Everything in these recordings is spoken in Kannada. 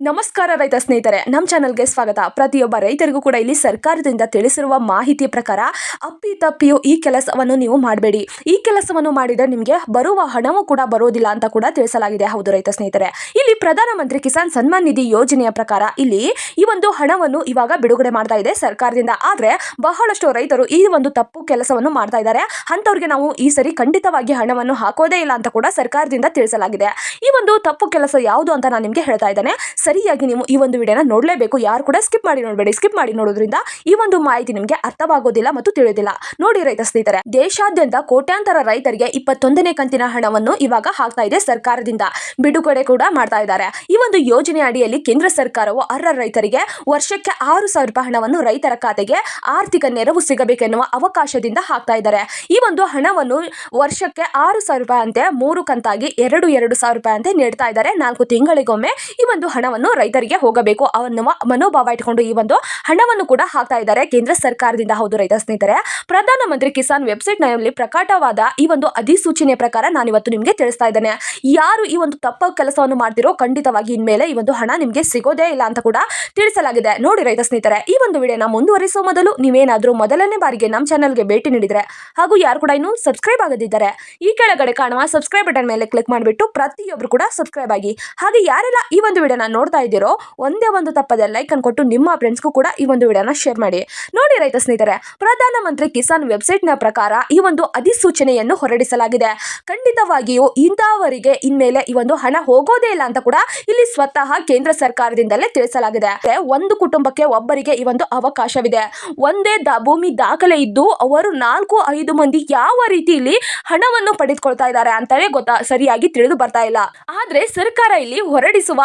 ನಮಸ್ಕಾರ ರೈತ ಸ್ನೇಹಿತರೆ ನಮ್ಮ ಚಾನಲ್ಗೆ ಸ್ವಾಗತ. ಪ್ರತಿಯೊಬ್ಬ ರೈತರಿಗೂ ಕೂಡ ಇಲ್ಲಿ ಸರ್ಕಾರದಿಂದ ತಿಳಿಸಿರುವ ಮಾಹಿತಿಯ ಪ್ರಕಾರ ಅಪ್ಪಿ ತಪ್ಪಿಯು ಈ ಕೆಲಸವನ್ನು ನೀವು ಮಾಡಬೇಡಿ. ಈ ಕೆಲಸವನ್ನು ಮಾಡಿದರೆ ನಿಮಗೆ ಬರುವ ಹಣವೂ ಕೂಡ ಬರೋದಿಲ್ಲ ಅಂತ ಕೂಡ ತಿಳಿಸಲಾಗಿದೆ. ಹೌದು ರೈತ ಸ್ನೇಹಿತರೆ, ಇಲ್ಲಿ ಪ್ರಧಾನಮಂತ್ರಿ ಕಿಸಾನ್ ಸನ್ಮಾನ್ ನಿಧಿ ಯೋಜನೆಯ ಪ್ರಕಾರ ಇಲ್ಲಿ ಈ ಒಂದು ಹಣವನ್ನು ಇವಾಗ ಬಿಡುಗಡೆ ಮಾಡ್ತಾ ಇದೆ ಸರ್ಕಾರದಿಂದ. ಆದರೆ ಬಹಳಷ್ಟು ರೈತರು ಈ ಒಂದು ತಪ್ಪು ಕೆಲಸವನ್ನು ಮಾಡ್ತಾ ಇದ್ದಾರೆ. ಅಂಥವ್ರಿಗೆ ನಾವು ಈ ಸರಿ ಖಂಡಿತವಾಗಿ ಹಣವನ್ನು ಹಾಕೋದೇ ಇಲ್ಲ ಅಂತ ಕೂಡ ಸರ್ಕಾರದಿಂದ ತಿಳಿಸಲಾಗಿದೆ. ಈ ಒಂದು ತಪ್ಪು ಕೆಲಸ ಯಾವುದು ಅಂತ ನಾನು ನಿಮಗೆ ಹೇಳ್ತಾ ಇದ್ದೇನೆ. ಸರಿಯಾಗಿ ನೀವು ಈ ಒಂದು ವಿಡಿಯೋನ ನೋಡಲೇಬೇಕು. ಯಾರು ಕೂಡ ಸ್ಕಿಪ್ ಮಾಡಿ ನೋಡಬೇಡಿ. ಸ್ಕಿಪ್ ಮಾಡಿ ನೋಡೋದ್ರಿಂದ ಈ ಒಂದು ಮಾಹಿತಿ ನಿಮಗೆ ಅರ್ಥವಾಗೋದಿಲ್ಲ ಮತ್ತು ತಿಳಿಯೋದಿಲ್ಲ. ನೋಡಿ ರೈತ ಸ್ನೇಹಿತರೆ, ದೇಶಾದ್ಯಂತ ಕೋಟ್ಯಾಂತರ ರೈತರಿಗೆ ಇಪ್ಪತ್ತೊಂದನೇ ಕಂತಿನ ಹಣವನ್ನು ಇವಾಗ ಹಾಕ್ತಾ ಇದೆ ಸರ್ಕಾರದಿಂದ. ಬಿಡುಗಡೆ ಕೂಡ ಮಾಡ್ತಾ ಇದ್ದಾರೆ. ಈ ಒಂದು ಯೋಜನೆ ಅಡಿಯಲ್ಲಿ ಕೇಂದ್ರ ಸರ್ಕಾರವು ಅರ್ಹ ರೈತರಿಗೆ ವರ್ಷಕ್ಕೆ ಆರು ಸಾವಿರ ರೂಪಾಯಿ ಹಣವನ್ನು ರೈತರ ಖಾತೆಗೆ ಆರ್ಥಿಕ ನೆರವು ಸಿಗಬೇಕೆನ್ನುವ ಅವಕಾಶದಿಂದ ಹಾಕ್ತಾ ಇದ್ದಾರೆ. ಈ ಒಂದು ಹಣವನ್ನು ವರ್ಷಕ್ಕೆ ಆರು ಸಾವಿರ ರೂಪಾಯಿ ಅಂತೆ ಮೂರು ಕಂತಾಗಿ ಎರಡು ಎರಡು ಸಾವಿರ ರೂಪಾಯಿ ಅಂತೆ ನೀಡ್ತಾ ಇದ್ದಾರೆ. ನಾಲ್ಕು ತಿಂಗಳಿಗೊಮ್ಮೆ ಈ ಒಂದು ಹಣವನ್ನು ರೈತರಿಗೆ ಹೋಗಬೇಕು ಅನ್ನುವ ಮನೋಭಾವ ಇಟ್ಕೊಂಡು ಈ ಒಂದು ಹಣವನ್ನು ಕೂಡ ಹಾಕ್ತಾ ಇದ್ದಾರೆ ಕೇಂದ್ರ ಸರ್ಕಾರದಿಂದ. ಹೌದು ರೈತ ಸ್ನೇಹಿತರೆ, ಪ್ರಧಾನಮಂತ್ರಿ ಕಿಸಾನ್ ವೆಬ್ಸೈಟ್ನಲ್ಲಿ ಪ್ರಕಟವಾದ ಈ ಒಂದು ಅಧಿಸೂಚನೆ ಪ್ರಕಾರ ನಾನು ಇವತ್ತು ನಿಮಗೆ ತಿಳಿಸ್ತಾ ಇದ್ದೇನೆ. ಯಾರು ಈ ಒಂದು ತಪ್ಪ ಕೆಲಸವನ್ನು ಮಾಡ್ತಿರೋ ಖಂಡಿತವಾಗಿ ಇನ್ಮೇಲೆ ಈ ಒಂದು ಹಣ ನಿಮಗೆ ಸಿಗೋದೇ ಇಲ್ಲ ಅಂತ ಕೂಡ ತಿಳಿಸಲಾಗಿದೆ. ನೋಡಿ ರೈತ ಸ್ನೇಹಿತರೆ, ಈ ಒಂದು ವಿಡಿಯೋನ ಮುಂದುವರಿಸುವ ಮೊದಲು ನೀವೇನಾದರೂ ಮೊದಲನೇ ಬಾರಿಗೆ ನಮ್ಮ ಚಾನಲ್ಗೆ ಭೇಟಿ ನೀಡಿದರೆ ಹಾಗೂ ಯಾರು ಕೂಡ ಇನ್ನೂ ಸಬ್ಸ್ಕ್ರೈಬ್ ಆಗದಿದ್ದಾರೆ, ಈ ಕೆಳಗಡೆ ಕಾಣುವ ಸಬ್ಸ್ಕ್ರೈಬ್ ಬಟನ್ ಮೇಲೆ ಕ್ಲಿಕ್ ಮಾಡಿಬಿಟ್ಟು ಪ್ರತಿಯೊಬ್ಬರು ಕೂಡ ಸಬ್ಸ್ಕ್ರೈಬ್ ಆಗಿ. ಹಾಗೆ ಯಾರೆಲ್ಲ ಈ ಒಂದು ವಿಡಿಯೋನ ನೋಡ್ತಾ ಇದ್ದೀರೋ, ಒಂದೇ ಒಂದು ತಪ್ಪದೆ ಲೈಕ್ ಅನ್ನು ಕೊಟ್ಟು ನಿಮ್ಮ ಫ್ರೆಂಡ್ಸ್ಗೂ ಕೂಡ ಈ ಒಂದು ವಿಡಿಯೋನ ಶೇರ್ ಮಾಡಿ. ನೋಡಿ ರೈತ ಸ್ನೇಹಿತರೆ ಪ್ರಧಾನಮಂತ್ರಿ ಕಿಸಾನ್ ವೆಬ್ಸೈಟ್ನ ಪ್ರಕಾರ ಈ ಒಂದು ಅಧಿಸೂಚನೆಯನ್ನು ಹೊರಡಿಸಲಾಗಿದೆ. ಖಂಡಿತವಾಗಿಯೂ ಇಂಥವರಿಗೆ ಇನ್ಮೇಲೆ ಈ ಒಂದು ಹಣ ಹೋಗೋದೇ ಇಲ್ಲ ಅಂತ ಕೂಡ ಇಲ್ಲಿ ಸ್ವತಃ ಕೇಂದ್ರ ಸರ್ಕಾರದಿಂದಲೇ ತಿಳಿಸಲಾಗಿದೆ. ಒಂದು ಕುಟುಂಬಕ್ಕೆ ಒಬ್ಬರಿಗೆ ಈ ಒಂದು ಅವಕಾಶವಿದೆ. ಒಂದೇ ಭೂಮಿ ದಾಖಲೆ ಇದ್ದು ಅವರು ನಾಲ್ಕು, ಐದು ಮಂದಿ ಯಾವ ರೀತಿಯಲ್ಲಿ ಹಣವನ್ನು ಪಡೆದುಕೊಳ್ತಾ ಇದ್ದಾರೆ ಅಂತಾನೆ ಗೊತ್ತಾ, ಸರಿಯಾಗಿ ತಿಳಿದು ಬರ್ತಾ ಇಲ್ಲ. ಆದ್ರೆ ಸರ್ಕಾರ ಇಲ್ಲಿ ಹೊರಡಿಸುವ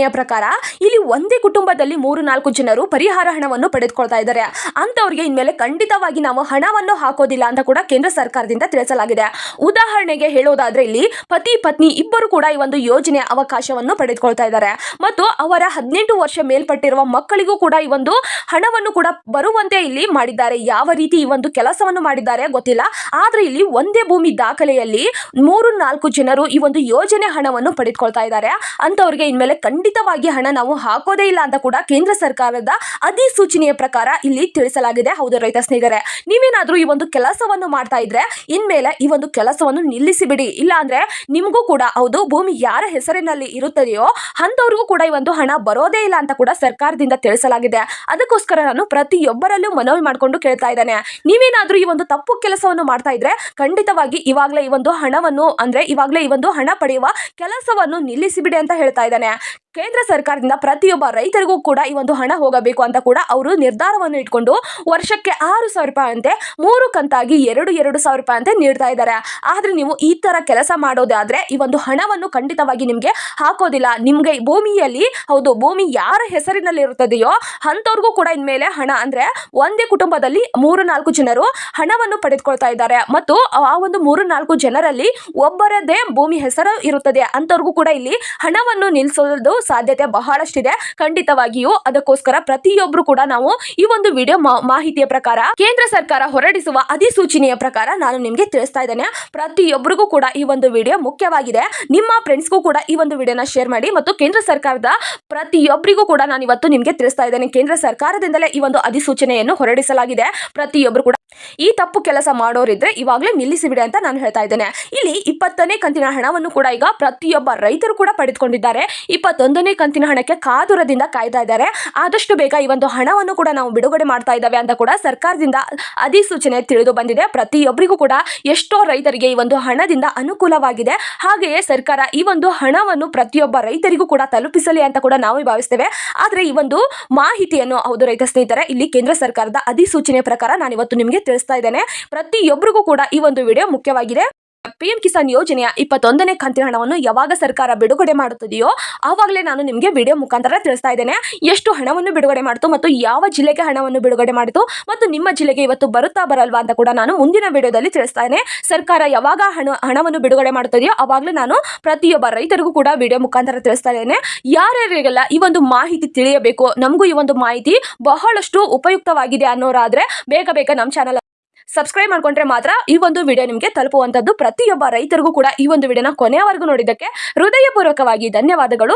ಅಧಿಸೂಚನೆಯ ಪ್ರಕಾರ ಇಲ್ಲಿ ಒಂದೇ ಕುಟುಂಬದಲ್ಲಿ ಮೂರು, ನಾಲ್ಕು ಜನರು ಪರಿಹಾರ ಹಣವನ್ನು ಪಡೆದುಕೊಳ್ತಾ ಇದ್ದಾರೆ. ಅಂಥವ್ರಿಗೆ ಇನ್ಮೇಲೆ ಖಂಡಿತವಾಗಿ ನಾವು ಹಣವನ್ನು ಹಾಕೋದಿಲ್ಲ ಅಂತ ಕೂಡ ಕೇಂದ್ರ ಸರ್ಕಾರದಿಂದ ತಿಳಿಸಲಾಗಿದೆ. ಉದಾಹರಣೆಗೆ ಹೇಳೋದಾದ್ರೆ ಇಲ್ಲಿ ಪತಿ, ಪತ್ನಿ ಇಬ್ಬರು ಕೂಡ ಈ ಒಂದು ಯೋಜನೆಯ ಅವಕಾಶವನ್ನು ಪಡೆದುಕೊಳ್ತಾ ಇದ್ದಾರೆ. ಮತ್ತು ಅವರ ಹದಿನೆಂಟು ವರ್ಷ ಮೇಲ್ಪಟ್ಟಿರುವ ಮಕ್ಕಳಿಗೂ ಕೂಡ ಈ ಒಂದು ಹಣವನ್ನು ಕೂಡ ಬರುವಂತೆ ಇಲ್ಲಿ ಮಾಡಿದ್ದಾರೆ. ಯಾವ ರೀತಿ ಈ ಒಂದು ಕೆಲಸವನ್ನು ಮಾಡಿದ್ದಾರೆ ಗೊತ್ತಿಲ್ಲ. ಆದ್ರೆ ಇಲ್ಲಿ ಒಂದೇ ಭೂಮಿ ದಾಖಲೆಯಲ್ಲಿ ಮೂರು, ನಾಲ್ಕು ಜನರು ಈ ಒಂದು ಯೋಜನೆ ಹಣವನ್ನು ಪಡೆದುಕೊಳ್ತಾ ಇದ್ದಾರೆ. ಅಂತವರಿಗೆ ಇನ್ಮೇಲೆ ಖಂಡಿತವಾಗಿ ಹಣ ನಾವು ಹಾಕೋದೇ ಇಲ್ಲ ಅಂತ ಕೂಡ ಕೇಂದ್ರ ಸರ್ಕಾರದ ಅಧಿಸೂಚನೆಯ ಪ್ರಕಾರ ಇಲ್ಲಿ ತಿಳಿಸಲಾಗಿದೆ. ಹೌದು ರೈತ ಸ್ನೇಹಿತರೆ, ನೀವೇನಾದ್ರೂ ಈ ಒಂದು ಕೆಲಸವನ್ನು ಮಾಡ್ತಾ ಇದ್ರೆ ಇನ್ಮೇಲೆ ಈ ಒಂದು ಕೆಲಸವನ್ನು ನಿಲ್ಲಿಸಿಬಿಡಿ. ಇಲ್ಲ ಅಂದ್ರೆ ನಿಮಗೂ ಕೂಡ, ಹೌದು, ಭೂಮಿ ಯಾರ ಹೆಸರಿನಲ್ಲಿ ಇರುತ್ತದೆಯೋ ಅಂತವ್ರಿಗೂ ಕೂಡ ಈ ಒಂದು ಹಣ ಬರೋದೇ ಇಲ್ಲ ಅಂತ ಕೂಡ ಸರ್ಕಾರದಿಂದ ತಿಳಿಸಲಾಗಿದೆ. ಅದಕ್ಕೋಸ್ಕರ ನಾನು ಪ್ರತಿಯೊಬ್ಬರಲ್ಲೂ ಮನವಿ ಮಾಡಿಕೊಂಡು ಕೇಳ್ತಾ ಇದ್ದೇನೆ. ನೀವೇನಾದ್ರೂ ಈ ಒಂದು ತಪ್ಪು ಕೆಲಸವನ್ನು ಮಾಡ್ತಾ ಇದ್ರೆ ಖಂಡಿತವಾಗಿ ಇವಾಗಲೇ ಈ ಒಂದು ಹಣವನ್ನು ಅಂದ್ರೆ ಇವಾಗಲೇ ಈ ಒಂದು ಹಣ ಪಡೆಯುವ ಕೆಲಸವನ್ನು ನಿಲ್ಲಿಸಿಬಿಡಿ ಅಂತ ಹೇಳ್ತಾ ಇದ್ದಾನೆ. ಕೇಂದ್ರ ಸರ್ಕಾರದಿಂದ ಪ್ರತಿಯೊಬ್ಬ ರೈತರಿಗೂ ಕೂಡ ಈ ಒಂದು ಹಣ ಹೋಗಬೇಕು ಅಂತ ಕೂಡ ಅವರು ನಿರ್ಧಾರವನ್ನು ಇಟ್ಕೊಂಡು ವರ್ಷಕ್ಕೆ ಆರು ಸಾವಿರ ರೂಪಾಯಿ ಅಂತೆ, ಮೂರು ಕಂತಾಗಿ ಎರಡು ಎರಡು ಸಾವಿರ ರೂಪಾಯಿ ಅಂತೆ ನೀಡ್ತಾ ಇದ್ದಾರೆ. ಆದ್ರೆ ನೀವು ಈ ತರ ಕೆಲಸ ಮಾಡೋದಾದ್ರೆ ಈ ಒಂದು ಹಣವನ್ನು ಖಂಡಿತವಾಗಿ ನಿಮಗೆ ಹಾಕೋದಿಲ್ಲ. ನಿಮಗೆ ಭೂಮಿಯಲ್ಲಿ, ಹೌದು, ಭೂಮಿ ಯಾರ ಹೆಸರಿನಲ್ಲಿ ಇರುತ್ತದೆಯೋ ಅಂಥವ್ರಿಗೂ ಕೂಡ ಇನ್ಮೇಲೆ ಹಣ ಅಂದ್ರೆ ಒಂದೇ ಕುಟುಂಬದಲ್ಲಿ ಮೂರು, ನಾಲ್ಕು ಜನರು ಹಣವನ್ನು ಪಡೆದುಕೊಳ್ತಾ ಇದ್ದಾರೆ. ಮತ್ತು ಆ ಒಂದು ಮೂರು, ನಾಲ್ಕು ಜನರಲ್ಲಿ ಒಬ್ಬರದೇ ಭೂಮಿ ಹೆಸರು ಇರುತ್ತದೆ. ಅಂಥವ್ರಿಗೂ ಕೂಡ ಇಲ್ಲಿ ಹಣವನ್ನು ನಿಲ್ಲಿಸೋದು ಸಾಧ್ಯತೆ ಬಹಳಷ್ಟಿದೆ. ಖಂಡಿತವಾಗಿಯೂ ಅದಕ್ಕೋಸ್ಕರ ಪ್ರತಿಯೊಬ್ಬರು ಕೂಡ ನಾವು ಈ ಒಂದು ವಿಡಿಯೋ ಮಾಹಿತಿಯ ಪ್ರಕಾರ, ಕೇಂದ್ರ ಸರ್ಕಾರ ಹೊರಡಿಸುವ ಅಧಿಸೂಚನೆಯ ಪ್ರಕಾರ ನಾನು ನಿಮಗೆ ತಿಳಿಸ್ತಾ ಇದ್ದೇನೆ. ಪ್ರತಿಯೊಬ್ಬರಿಗೂ ಕೂಡ ಈ ಒಂದು ವಿಡಿಯೋ ಮುಖ್ಯವಾಗಿದೆ. ನಿಮ್ಮ ಫ್ರೆಂಡ್ಸ್ಗೂ ಕೂಡ ಈ ಒಂದು ವಿಡಿಯೋನ ಶೇರ್ ಮಾಡಿ ಮತ್ತು ಕೇಂದ್ರ ಸರ್ಕಾರದ ಪ್ರತಿಯೊಬ್ಬರಿಗೂ ಕೂಡ ನಾನು ಇವತ್ತು ನಿಮಗೆ ತಿಳಿಸ್ತಾ ಇದ್ದೇನೆ. ಕೇಂದ್ರ ಸರ್ಕಾರದಿಂದಲೇ ಈ ಒಂದು ಅಧಿಸೂಚನೆಯನ್ನು ಹೊರಡಿಸಲಾಗಿದೆ. ಪ್ರತಿಯೊಬ್ಬರು ಕೂಡ ಈ ತಪ್ಪು ಕೆಲಸ ಮಾಡೋರಿದ್ರೆ ಇವಾಗಲೇ ನಿಲ್ಲಿಸಿಬಿಡಿ ಅಂತ ನಾನು ಹೇಳ್ತಾ ಇದ್ದೇನೆ. ಇಲ್ಲಿ ಇಪ್ಪತ್ತನೇ ಕಂತಿನ ಹಣವನ್ನು ಕೂಡ ಈಗ ಪ್ರತಿಯೊಬ್ಬ ರೈತರು ಕೂಡ ಪಡೆದುಕೊಂಡಿದ್ದಾರೆ. ಇಪ್ಪತ್ತೊಂದನೇ ಕಂತಿನ ಹಣಕ್ಕೆ ಕಾದುರದಿಂದ ಕಾಯ್ತಾ ಇದ್ದಾರೆ. ಆದಷ್ಟು ಬೇಗ ಈ ಒಂದು ಹಣವನ್ನು ಕೂಡ ನಾವು ಬಿಡುಗಡೆ ಮಾಡ್ತಾ ಇದ್ದಾವೆ ಅಂತ ಕೂಡ ಸರ್ಕಾರದಿಂದ ಅಧಿಸೂಚನೆ ತಿಳಿದು ಬಂದಿದೆ. ಪ್ರತಿಯೊಬ್ಬರಿಗೂ ಕೂಡ ಎಷ್ಟೋ ರೈತರಿಗೆ ಈ ಒಂದು ಹಣದಿಂದ ಅನುಕೂಲವಾಗಿದೆ. ಹಾಗೆಯೇ ಸರ್ಕಾರ ಈ ಒಂದು ಹಣವನ್ನು ಪ್ರತಿಯೊಬ್ಬ ರೈತರಿಗೂ ಕೂಡ ತಲುಪಿಸಲಿ ಅಂತ ಕೂಡ ನಾವು ಭಾವಿಸ್ತೇವೆ. ಆದರೆ ಈ ಒಂದು ಮಾಹಿತಿಯನ್ನು ಹೌದು ರೈತ ಸ್ನೇಹಿತರೆ, ಇಲ್ಲಿ ಕೇಂದ್ರ ಸರ್ಕಾರದ ಅಧಿಸೂಚನೆ ಪ್ರಕಾರ ನಾನು ಇವತ್ತು ನಿಮಗೆ ತಿಳಿಸ್ತಾ ಇದ್ದೇನೆ. ಪ್ರತಿಯೊಬ್ಬರಿಗೂ ಕೂಡ ಈ ಒಂದು ವಿಡಿಯೋ ಮುಖ್ಯವಾಗಿದೆ. ಪಿಎಂ ಕಿಸಾನ್ ಯೋಜನೆಯ ಇಪ್ಪತ್ತೊಂದನೇ ಕಂತಿನ ಹಣವನ್ನು ಯಾವಾಗ ಸರ್ಕಾರ ಬಿಡುಗಡೆ ಮಾಡುತ್ತದೆಯೋ ಆವಾಗಲೇ ನಾನು ನಿಮಗೆ ವಿಡಿಯೋ ಮುಖಾಂತರ ತಿಳಿಸ್ತಾ ಇದ್ದೇನೆ. ಎಷ್ಟು ಹಣವನ್ನು ಬಿಡುಗಡೆ ಮಾಡಿತು ಮತ್ತು ಯಾವ ಜಿಲ್ಲೆಗೆ ಹಣವನ್ನು ಬಿಡುಗಡೆ ಮಾಡಿತು ಮತ್ತು ನಿಮ್ಮ ಜಿಲ್ಲೆಗೆ ಇವತ್ತು ಬರುತ್ತಾ ಬರಲ್ವಾ ಅಂತ ಕೂಡ ನಾನು ಮುಂದಿನ ವಿಡಿಯೋದಲ್ಲಿ ತಿಳಿಸ್ತಾ ಸರ್ಕಾರ ಯಾವಾಗ ಹಣ, ಹಣವನ್ನು ಬಿಡುಗಡೆ ಮಾಡುತ್ತದೆಯೋ ಆವಾಗಲೇ ನಾನು ಪ್ರತಿಯೊಬ್ಬ ರೈತರಿಗೂ ಕೂಡ ವಿಡಿಯೋ ಮುಖಾಂತರ ತಿಳಿಸ್ತಾ ಇದ್ದೇನೆ. ಯಾರ್ಯಾರಿಗೆಲ್ಲ ಈ ಒಂದು ಮಾಹಿತಿ ತಿಳಿಯಬೇಕು, ನಮಗೂ ಈ ಒಂದು ಮಾಹಿತಿ ಬಹಳಷ್ಟು ಉಪಯುಕ್ತವಾಗಿದೆ ಅನ್ನೋರಾದರೆ ಬೇಗ ಬೇಗ ನಮ್ಮ ಚಾನಲ್ ಸಬ್ಸ್ಕ್ರೈಬ್ ಮಾಡ್ಕೊಂಡ್ರೆ ಮಾತ್ರ ಈ ಒಂದು ವಿಡಿಯೋ ನಿಮಗೆ ತಲುಪುವಂಥದ್ದು ಪ್ರತಿಯೊಬ್ಬ ರೈತರಿಗೂ ಕೂಡ ಈ ಒಂದು ವಿಡಿಯೋನ ಕೊನೆಯವರೆಗೂ ನೋಡಿದ್ದಕ್ಕೆ ಹೃದಯಪೂರ್ವಕವಾಗಿ ಧನ್ಯವಾದಗಳು.